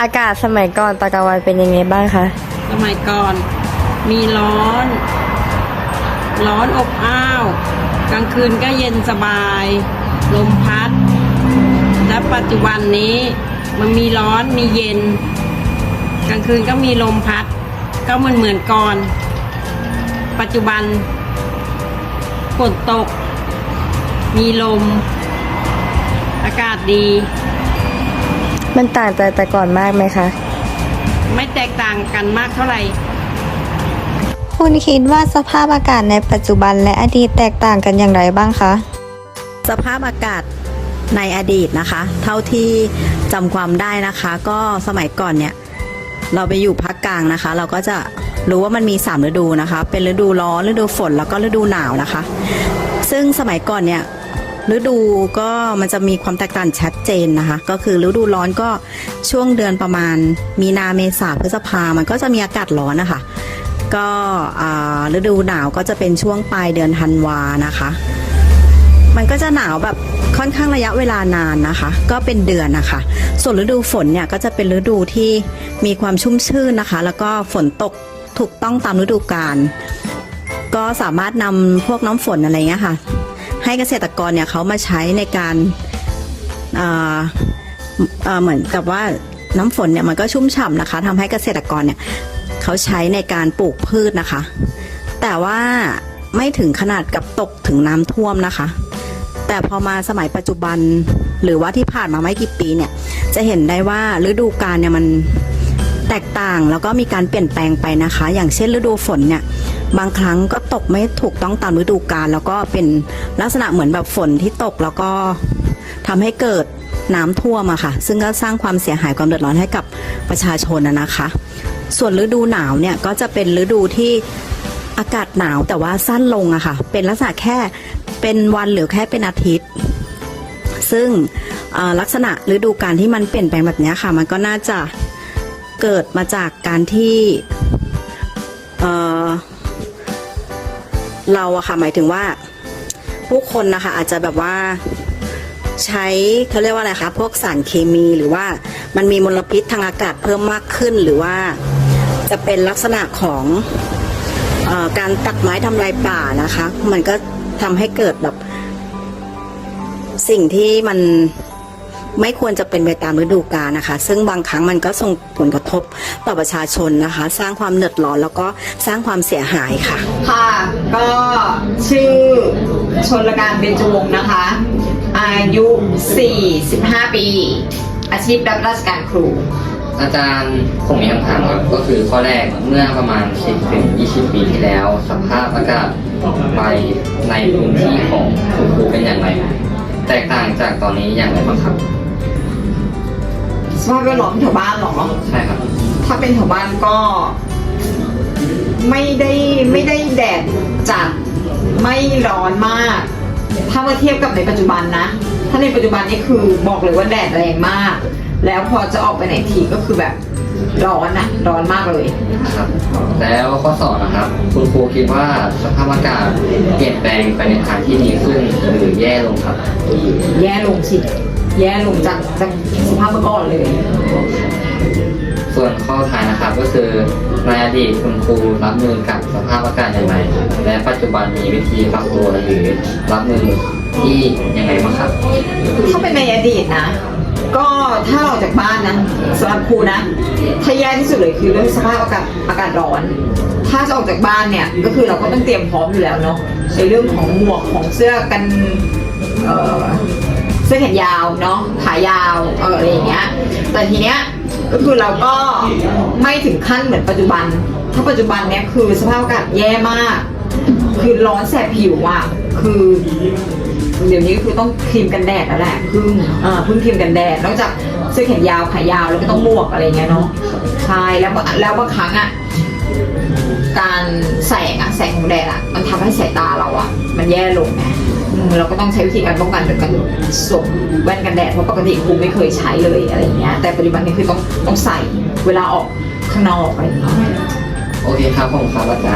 อากาศสมัยก่อนตอนกลางวันเป็นยังไงบ้างคะ สมัยก่อนมีร้อน ร้อนอบอ้าว กลางคืนก็เย็นสบาย ลมพัด และปัจจุบันนี้มันมีร้อนมีเย็น กลางคืนก็มีลมพัด ก็เหมือนเหมือนก่อน ปัจจุบันฝนตก มีลม อากาศดี มันต่างจากแต่ก่อนมากไหมคะ ไม่แตกต่างกันมากเท่าไหร่ คุณคิดว่าสภาพอากาศในปัจจุบันและอดีตแตกต่างกันอย่างไรบ้างคะ สภาพอากาศในอดีตนะคะ เท่าที่จำความได้นะคะ ก็สมัยก่อนเนี่ย เราไปอยู่ภาคกลางนะคะ เราก็จะรู้ว่ามันมี 3 ฤดูนะคะ เป็นฤดูร้อนฤดูฝนแล้วก็ฤดูหนาวนะคะ ซึ่งสมัยก่อนเนี่ย ฤดูก็มันจะมีความแตกต่างชัดเจนนะคะ ก็คือฤดูร้อนก็ช่วงเดือนประมาณ มีนาเมษาพฤษภามันก็จะมีอากาศร้อนนะคะก็ฤดูหนาวก็จะเป็นช่วงปลายเดือนธันวานะคะ มันก็จะหนาวแบบค่อนข้างระยะเวลานานนะคะ ก็เป็นเดือนนะคะ ส่วนฤดูฝนเนี่ยก็จะเป็นฤดูที่มีความชุ่มชื่นนะคะ แล้วก็ฝนตกถูกต้องตามฤดูกาลก็สามารถนำพวกน้ำฝนอะไรเงี้ยค่ะ ให้เกษตรกรเนี่ยเขามาใช้ในการเหมือนกับว่าน้ำฝนเนี่ยมันก็ชุ่มฉ่ำนะคะทำให้เกษตรกรเนี่ยเขาใช้ในการปลูกพืชนะคะ แต่ว่าไม่ถึงขนาดกับตกถึงน้ำท่วมนะคะ แต่พอมาสมัยปัจจุบันหรือว่าที่ผ่านมาไม่กี่ปีเนี่ย จะเห็นได้ว่าฤดูกาลเนี่ยมัน แตกต่างแล้วก็มีการเปลี่ยนแปลงไปนะคะ อย่างเช่นฤดูฝนเนี่ยบางครั้งก็ตกไม่ถูกต้องตามฤดูกาลแล้วก็เป็นลักษณะเหมือนแบบฝนที่ตกแล้วก็ทำให้เกิดน้ำท่วมอะค่ะ ซึ่งก็สร้างความเสียหายความเดือดร้อนให้กับประชาชนนะนะคะ ส่วนฤดูหนาวเนี่ยก็จะเป็นฤดูที่อากาศหนาวแต่ว่าสั้นลงอะค่ะ เป็นลักษณะแค่เป็นวันหรือแค่เป็นอาทิตย์ ซึ่งลักษณะฤดูการที่มันเปลี่ยนแปลงแบบนี้ค่ะ มันก็น่าจะ เกิดมาจากการที่เออเราอะค่ะหมายถึงว่า ผู้คนนะคะอาจจะแบบว่าใช้เขาเรียกว่าอะไรคะพวกสารเคมีหรือว่ามันมีมลพิษทางอากาศเพิ่มมากขึ้นหรือว่าจะเป็นลักษณะของออการตัดไม้ทำลายป่านะคะ มันก็ทำให้เกิดแบบสิ่งที่มัน ไม่ควรจะเป็นไปตามฤดูกาลนะคะ ซึ่งบางครั้งมันก็ส่งผลกระทบต่อประชาชนนะคะ สร้างความเดือดร้อนแล้วก็สร้างความเสียหายค่ะ ค่ะ ก็ชื่อชนลการเบญจวงศ์นะคะ อายุ 45 ปี อาชีพรับราชการครู อาจารย์ผมมีคำถามครับก็คือข้อแรกเมื่อประมาณ 10ถึง20 ปีที่แล้ว สภาพอากาศไปในพื้นที่ของคุณครูเป็นอย่างไร แตกต่างจากตอนนี้อย่างไรบ้างครับ สภาพแวดล้อมแถวบ้านเหรอ ใช่ครับ ถ้าเป็นแถวบ้านก็ ไม่ได้ไม่ได้แดดจัดไม่ร้อนมาก ถ้ามาเทียบกับในปัจจุบันนะ ถ้าในปัจจุบันนี่คือบอกเลยว่าแดดแรงมาก แล้วพอจะออกไปไหนทีก็คือแบบร้อนอะร้อนมากเลยครับแล้วข้อสองนะครับ คุณครูคิดว่าสภาพอากาศเปลี่ยนแปลงไปในทางที่ดีขึ้นหรือแย่ลงครับ แย่ลงสิ แย่ลงจากจากสภาพเมื่อก่อนเลย ส่วนข้อท้ายนะครับก็คือในอดีตคุณครูรับมือกับสภาพอากาศอย่างไรและปัจจุบันมีวิธีปรับตัวหรือรับมือที่ยังไงบ้างครับ ถ้าเป็นในอดีตนะ ก็ถ้าเราออกจากบ้านนะสำหรับครูนะ ถ้าแย่ที่สุดเลยคือเรื่องสภาพอากาศอากาศร้อน ถ้าจะออกจากบ้านเนี่ยก็คือเราก็ต้องเตรียมพร้อมอยู่แล้วเนาะในเรื่องของหมวกของเสื้อกันเอ่อ เสื้อแขนยาวเนาะขายาวเอออะไรอย่างเงี้ยแต่ทีเนี้ยก็คือเราก็ไม่ถึงขั้นเหมือนปัจจุบัน ถ้าปัจจุบันเนี่ยคือสภาพอากาศแย่มาก คือร้อนแสบผิวอะคือเดี๋ยวนี้คือต้องครีมกันแดดแล้วแหละพึ่งอ่าพึ่งครีมกันแดดนอกจากเสื้อแขนยาวขายาวแล้วก็ต้องหมวกอะไรเงี้ยเนาะใช่แล้วบแล้วบางครั้งอะการแสงอะแสงของแดดอะมันทำให้สายตาเราอะ มันแย่ลงไง เราก็ต้องใช้วิธีการป้องกันโดยการสวมแว่นกันแดดเพราะปกติครูไม่เคยใช้เลยอะไรเงี้ยแต่ปัจจุบันนี้คือต้องต้องใส่เวลาออกข้างนอกอะไรเงี้ยโอเคครับผมครับอาจารย์